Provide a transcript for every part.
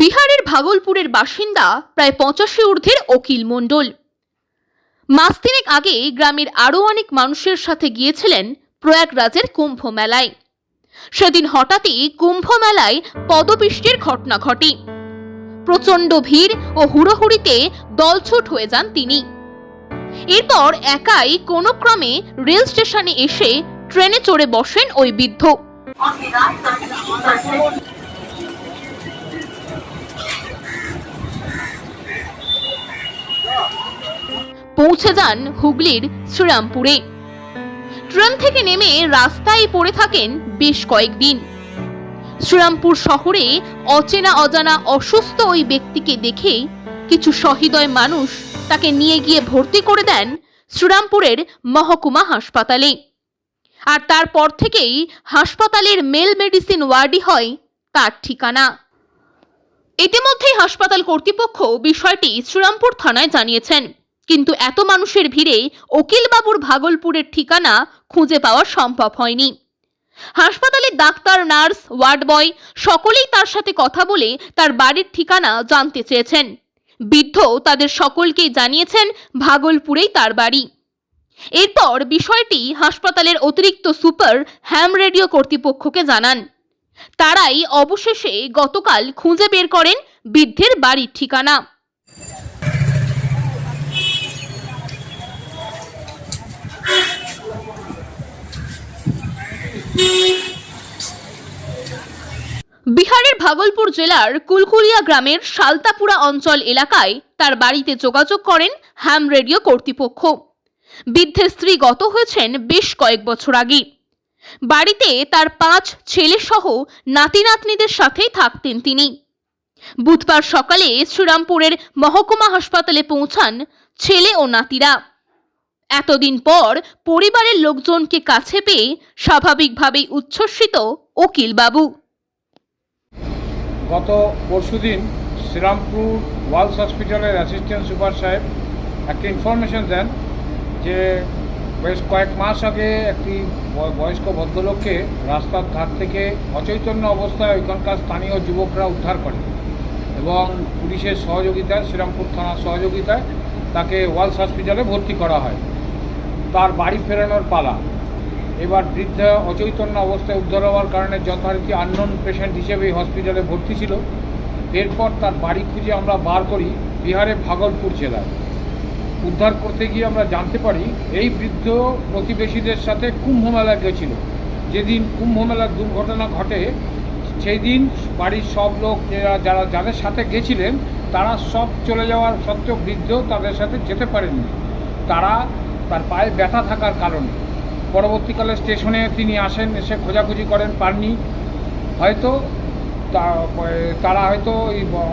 বিহারের ভাগলপুরের বাসিন্দা প্রায় পঁচাশি ঊর্ধ্বের অকিল মণ্ডল। মাস তিনেক আগে গ্রামের আরও অনেক মানুষের সাথে গিয়েছিলেন প্রয়াগরাজের কুম্ভ মেলায় সেদিন হঠাৎই কুম্ভ মেলায় পদপিষ্টের ঘটনা ঘটে। প্রচণ্ড ভিড় ও হুড়োহুড়িতে দলছুট হয়ে যান তিনি। এরপর একাই কোনো ক্রমে রেল স্টেশনে এসে ট্রেনে চড়ে বসেন ওই বৃদ্ধ। পৌঁছে যান হুগলির শ্রীরামপুরে। ট্রেন থেকে নেমে রাস্তায় পড়ে থাকেন বেশ কয়েকদিন। শ্রীরামপুর শহরে অচেনা অজানা অসুস্থ ওই ব্যক্তিকে দেখে কিছু সহৃদয় মানুষ তাকে নিয়ে গিয়ে ভর্তি করে দেন শ্রীরামপুরের মহকুমা হাসপাতালে। আর তারপর থেকেই হাসপাতালের মেল মেডিসিন ওয়ার্ডই হয় তার ঠিকানা। ইতিমধ্যেই হাসপাতাল কর্তৃপক্ষ বিষয়টি শ্রীরামপুর থানায় জানিয়েছেন। কিন্তু এত মানুষের ভিড়ে উকিলবাবুর ভাগলপুরের ঠিকানা খুঁজে পাওয়া সম্ভব হয়নি। হাসপাতালের ডাক্তার, নার্স ওয়ার্ড বয় সকলেই তার সাথে কথা বলে তার বাড়ির ঠিকানা জানতে চেয়েছেন। বৃদ্ধ তাদের সকলকেই জানিয়েছেন ভাগলপুরেই তার বাড়ি। এরপর বিষয়টি হাসপাতালের অতিরিক্ত সুপার হ্যাম রেডিও কর্তৃপক্ষকে জানান। তারাই অবশেষে গতকাল খুঁজে বের করেন বৃদ্ধের বাড়ির ঠিকানা। বিহারের ভাগলপুর জেলার কুলকুলিয়া গ্রামের সালতাপুরা অঞ্চল এলাকায় তার বাড়িতে যোগাযোগ করেন হ্যাম রেডিও কর্তৃপক্ষ। বৃদ্ধের স্ত্রী গত হয়েছেন বেশ কয়েক বছর আগে। বাড়িতে তার পাঁচ ছেলেসহ নাতি নাতনিদের সাথেই থাকতেন তিনি। বুধবার সকালে শ্রীরামপুরের মহকুমা হাসপাতালে পৌঁছান ছেলে ও নাতিরা। এতদিন পর পরিবারের লোকজনকে কাছে পেয়ে স্বাভাবিকভাবেই উচ্ছ্বসিত উকিল বাবু গত পরশুদিন শ্রীরামপুর ওয়ালস হসপিটালের অ্যাসিস্ট্যান্ট সুপার সাহেব একটা ইনফরমেশন দেন যে বেশ কয়েক মাস আগে একটি বয়- বয়স্ক ভদ্রলোককে রাস্তার ধার থেকে অচৈতন্য অবস্থায় ওইখানকার স্থানীয় যুবকরা উদ্ধার করে এবং পুলিশের সহযোগিতায়, শ্রীরামপুর থানার সহযোগিতায় তাকে ওয়ালস হসপিটালে ভর্তি করা হয়। তার বাড়ি ফেরানোর পালা। এবার বৃদ্ধা অচৈতন্য অবস্থায় উদ্ধার হওয়ার কারণে যথারীতি আননোন পেশেন্ট হিসেবে হসপিটালে ভর্তি ছিল। এরপর তার বাড়ি খুঁজে আমরা বার করি বিহারে ভাগলপুর জেলায়। উদ্ধার করতে গিয়ে আমরা জানতে পারি, এই বৃদ্ধ প্রতিবেশীদের সাথে কুম্ভ মেলায় গেছিল। যেদিন কুম্ভ মেলার দুর্ঘটনা ঘটে সেই দিন বাড়ির সব লোক যারা যারা, যাদের সাথে গেছিলেন, তারা সব চলে যাওয়ার সত্ত্বেও বৃদ্ধ তাদের সাথে যেতে পারেননি। তারা তার পায়ে ব্যথা থাকার কারণে। পরবর্তীকালে স্টেশনে তিনি আসেন, এসে খোঁজাখুঁজি করেন, পাননি। হয়তো তারা হয়তো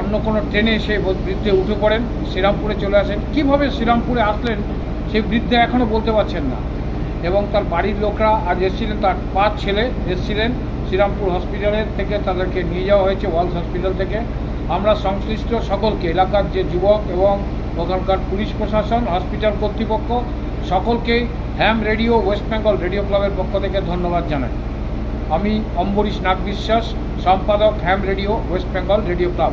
অন্য কোনো ট্রেনে এসে বৃদ্ধে উঠে পড়েন, শ্রীরামপুরে চলে আসেন। কীভাবে শ্রীরামপুরে আসলেন, সেই বৃদ্ধে এখনও বলতে পারছেন না। এবং তার বাড়ির লোকরা আজ এসেছিলেন, তার পাঁচ ছেলে এসেছিলেন শ্রীরামপুর হসপিটালের থেকে, তাদেরকে নিয়ে যাওয়া হয়েছে ওয়ালস হসপিটাল থেকে। আমরা সংশ্লিষ্ট সকলকে, এলাকার যে যুবক এবং ওখানকার পুলিশ প্রশাসন, হসপিটাল কর্তৃপক্ষ সকলকে ham radio, West Bengal radio ক্লাবের পক্ষ থেকে ধন্যবাদ জানাই। আমি অম্বরীশ নাগ বিশ্বাস সম্পাদক ham radio, West Bengal radio club.